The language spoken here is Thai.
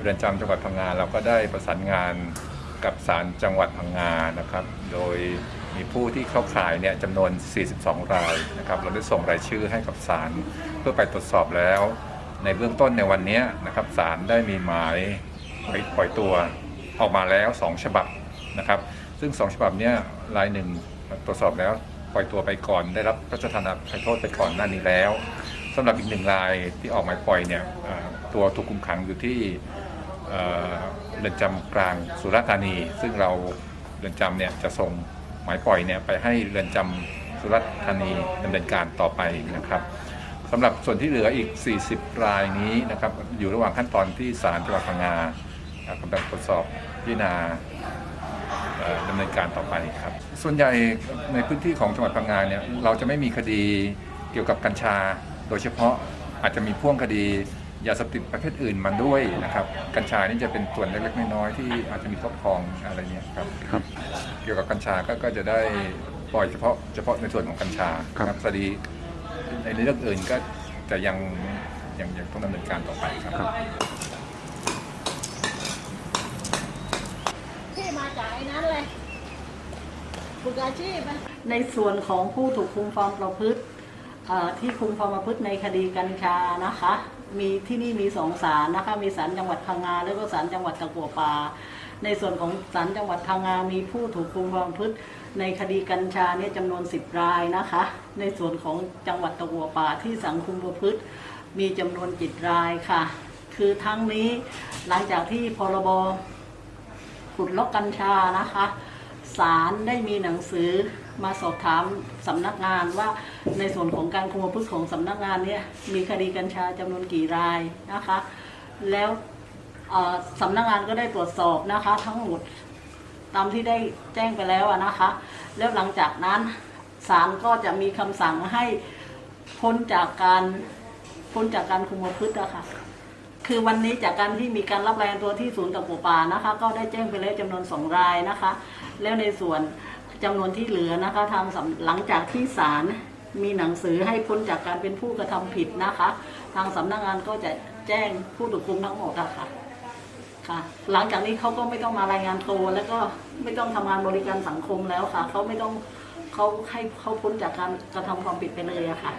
เรือนจำจังหวัดพังงาเราก็ได้ประสานงานกับศาลจังหวัดพังงานะครับ โดยมีผู้ที่เข้าข่ายเนี่ยจำนวน 42 รายนะครับ เราได้ส่งรายชื่อให้กับศาลเพื่อไปตรวจสอบแล้ว ในเบื้องต้นในวันนี้นะครับศาลได้มีหมายปล่อยตัวออกมาแล้ว 2 ฉบับนะครับ ซึ่ง 2 ฉบับเนี้รายหนึ่งตรวจสอบแล้วปล่อยตัวไปก่อน ได้รับพระราชทานอภัยโทษไปก่อนหน้านี้แล้วสำหรับอีกหนึ่งรายที่ออกหมายปล่อยเนี่ย ตัวถูกคุมขังอยู่ที่เรือนจำกลางสุราษฎร์ธานี ซึ่งเราเรือนจำเนี่ยจะส่งหมายปล่อยเนี่ยไปให้เรือนจำสุราษฎร์ธานีดำเนินการต่อไปนะครับสำหรับส่วนที่เหลืออีก 40 รายนี้นะครับอยู่ระหว่างขั้นตอนที่ศาลจังหวัดพังงากำลังตรวจสอบพิจารณาดำเนินการต่อไปครับ ส่วนใหญ่ในพื้นที่ของจังหวัดพังงาเนี่ยเราจะไม่มีคดีเกี่ยวกับกัญชา โดยเฉพาะอาจจะมีพ่วงคดี ยาเสพติดประเภทอื่นมาด้วยนะครับ กัญชานี่จะเป็นส่วนเล็กๆน้อยๆที่อาจจะมีครอบครองอะไรเนี่ยครับครับ เกี่ยวกับกัญชาก็ก็จะได้ปล่อยเฉพาะเฉพาะในส่วนของกัญชาครับคดีในเรื่องอื่นก็จะยังยังยังต้องดำเนินการต่อไปครับครับ ที่มาจากไอ้นั้นเลยฝึกอาชีพไหมในส่วนของผู้ถูกคุมความประพฤติเอ่อ ที่คุมความประพฤติในคดีกัญชานะคะ มีที่นี่มีสองศาลนะคะ มีศาลจังหวัดพังงาแล้วก็ศาลจังหวัดตะกัวป่าในส่วนของศาลจังหวัดพังงา มีผู้ถูกคุมความประพฤติในคดีกัญชาเนี่ยจำนวน 10 รายนะคะ ในส่วนของจังหวัดตะกัวป่าที่สังคุมประพฤติมีจำนวนจิตรายค่ะ คือทั้งนี้หลังจากที่พรบขุดลอกกัญชานะคะ ศาลได้มีหนังสือมาสอบถามสำนักงานว่าในส่วนของการคุมประพฤติของสำนักงานเนี่ยมีคดีกัญชาจำนวนกี่รายนะคะ แล้วสำนักงานก็ได้ตรวจสอบนะคะ ทั้งหมดตามที่ได้แจ้งไปแล้วนะคะ แล้วหลังจากนั้นศาลก็จะมีคำสั่งให้พ้นจากการพ้นจากการคุมประพฤติอะค่ะ คือวันนี้จากการที่มีการรับรายงานตัวที่ศูนย์ตะปูป่านะคะ ก็ได้แจ้งไปแล้วจำนวนสองรายนะคะ แล้วในส่วนจำนวนที่เหลือนะคะทางสำหลังจากที่ศาลมีหนังสือให้พ้นจากการเป็นผู้กระทำผิดนะคะ ทางสำนักงานก็จะแจ้งผู้ถูกคุมทั้งหมดะค่ะค่ะ หลังจากนี้เขาก็ไม่ต้องมารายงานตัวแล้วก็ไม่ต้องทำงานบริการสังคมแล้วค่ะเขาไม่ต้องเขาให้เขาพ้นจากการกระทำความผิดไปเลยอะค่ะ